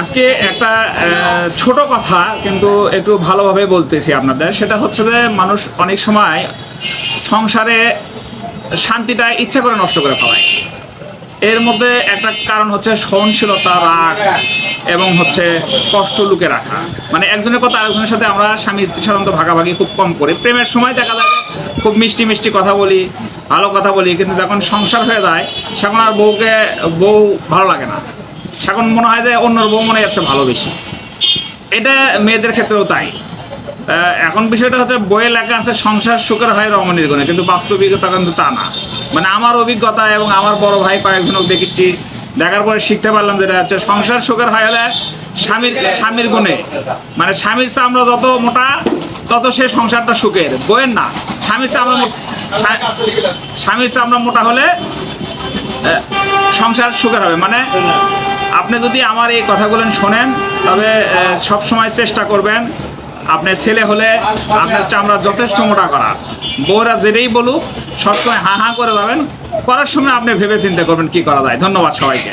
আজকে একটা ছোট কথা, কিন্তু একটু ভালোভাবে বলতেছি আপনাদের। সেটা হচ্ছে যে মানুষ অনেক সময় সংসারে শান্তিটা ইচ্ছা করে নষ্ট করে ফেলায়। এর মধ্যে একটা কারণ হচ্ছে সহনশীলতা, রাগ, এবং হচ্ছে কষ্ট লুকে রাখা। মানে একজনের কথা আরেকজনের সাথে আমরা স্বামী, স্ত্রী সাধারণত ভাগাভাগি খুব কম করি। প্রেমের সময় দেখা যায় খুব মিষ্টি মিষ্টি কথা বলি, ভালো কথা বলি, কিন্তু যখন সংসার হয়ে যায়, সেখন আর বউকে, বউ ভালো লাগে না। সেখন মনে হয় যে অন্যর বউ মনে যাচ্ছে ভালো বেশি। এটা মেয়েদের ক্ষেত্রেও তাই। এখন বিষয়টা হচ্ছে বইয়ে লেখা আছে, সংসার সুখের হয় রমণীর গুণে। কিন্তু বাস্তবিকতা কিন্তু তা না। মানে আমার অভিজ্ঞতা এবং আমার বড় ভাই কয়েকজনও দেখেছি, দেখার পরে শিখতে পারলাম যেটা হচ্ছে সংসার সুখের হয় হলে স্বামীর স্বামীর গুণে। মানে স্বামীর চামড়া যত মোটা, তত সে সংসারটা সুখের। বইয়ের না। স্বামীর চামড়া স্বামীর চামড়া মোটা হলে সংসার সুখের হবে। মানে আপনি যদি আমার এই কথাগুলো শোনেন, তবে সব সময় চেষ্টা করবেন, আপনার ছেলে হলে আপনার চামড়া যথেষ্ট মোটা করা বউরা যেটাই বলুক, সবসময় হা হা করে যাবেন, করার সময় আপনি ভেবে চিন্তা করবেন কি করা যায়। ধন্যবাদ সবাইকে।